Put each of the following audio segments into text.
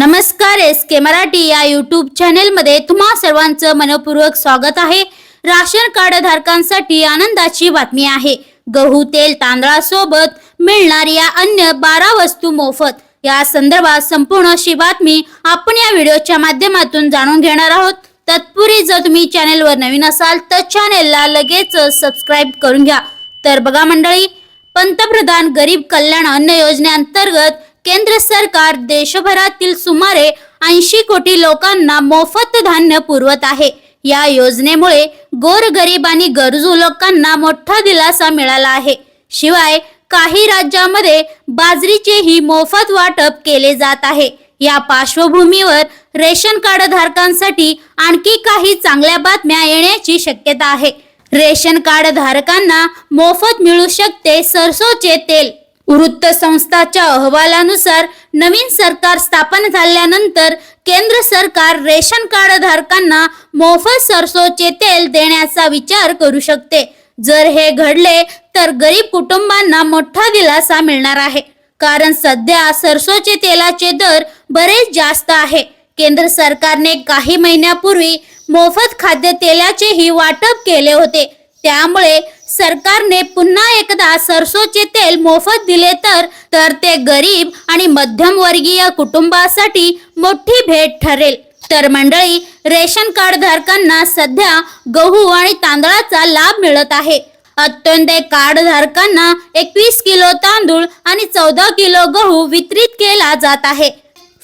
नमस्कार एस के मराठी या युट्यूब चॅनेलमध्ये तुम्हा सर्वांचं मनपूर्वक स्वागत आहे. राशन कार्ड धारकांसाठी आनंदाची बातमी आहे. गहू तेल तांदळासोबत मिळणार या अन्य बारा वस्तू मोफत. या संदर्भात संपूर्ण अशी बातमी आपण या व्हिडिओच्या माध्यमातून जाणून घेणार आहोत. तत्पूर्वी जर तुम्ही चॅनेलवर नवीन असाल तर चॅनेलला लगेच सबस्क्राईब करून घ्या. तर बघा मंडळी पंतप्रधान गरीब कल्याण अन्न योजनेअंतर्गत केंद्र सरकार देशभरातील सुमारे ऐंशी कोटी लोकांना मोफत धान्य पुरवत आहे. या योजनेमुळे गोरगरीब आणि गरजू लोकांना मोठा दिलासा मिळाला आहे. शिवाय काही राज्यामध्ये बाजरीचेही मोफत वाटप केले जात आहे. या पार्श्वभूमीवर रेशन कार्ड धारकांसाठी आणखी काही चांगल्या बातम्या येण्याची शक्यता आहे. रेशन कार्ड धारकांना मोफत मिळू शकते सरसोचे तेल वृत्तसंस्थाच्या अहवालानुसार नवीन सरकार स्थापन झाल्यानंतर केंद्र सरकार रेशन कार्ड धारकांना मोफत सरसोचे तेल देण्याचा विचार करू शकते. जर हे घडले तर गरीब कुटुंबांना मोठा दिलासा मिळणार आहे. कारण सध्या सरसोचे तेलाचे दर बरेच जास्त आहे. केंद्र सरकारने काही महिन्यापूर्वी मोफत खाद्यतेलाचेही वाटप केले होते. त्यामुळे सरकारने पुन्हा एकदा सरसोचे तेल मोफत दिले तर तर ते गरीब आणि मध्यमवर्गीय कुटुंबासाठी मोठी भेट ठरेल. तर मंडळी रेशन कार्ड धारकांना सध्या गहू आणि तांदळाचा लाभ मिळत आहे. अत्यंत कार्ड धारकांना एकवीस किलो तांदूळ आणि चौदा किलो गहू वितरित केला जात आहे.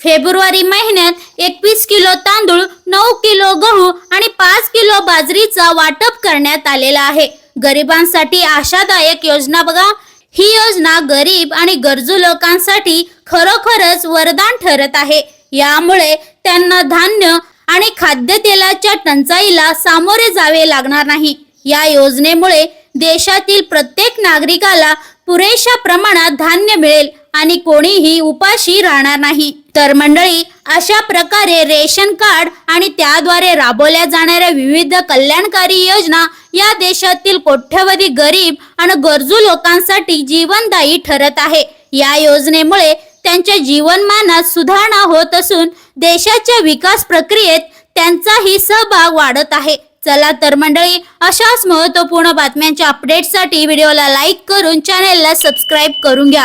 फेब्रुवारी महिन्यात एकवीस किलो तांदूळ नऊ किलो गहू आणि पाच किलो बाजरीचा वाटप करण्यात आलेला आहे. गरिबांसाठी आशादायक योजना बघा. ही योजना गरीब आणि गरजू लोकांसाठी खरोखरच वरदान ठरत आहे. यामुळे त्यांना धान्य आणि खाद्यतेलाच्या टंचाईला सामोरे जावे लागणार नाही. या योजनेमुळे देशातील प्रत्येक नागरिकाला पुरेशा प्रमाणात धान्य मिळेल. आणि कोणीही उपाशी राहणार नाही. तर मंडळी अशा प्रकारे रेशन कार्ड आणि त्याद्वारे राबवल्या जाणाऱ्या विविध कल्याणकारी योजना या देशातील कोट्यवधी गरीब आणि गरजू लोकांसाठी जीवनदायी ठरत आहे. या योजनेमुळे त्यांच्या जीवनमानात सुधारणा होत असून देशाच्या विकास प्रक्रियेत त्यांचाही सहभाग वाढत आहे. चला तर मंडळी अशाच महत्त्वपूर्ण बातम्यांच्या अपडेटसाठी व्हिडिओला लाईक करून चॅनेलला सबस्क्राईब करून घ्या.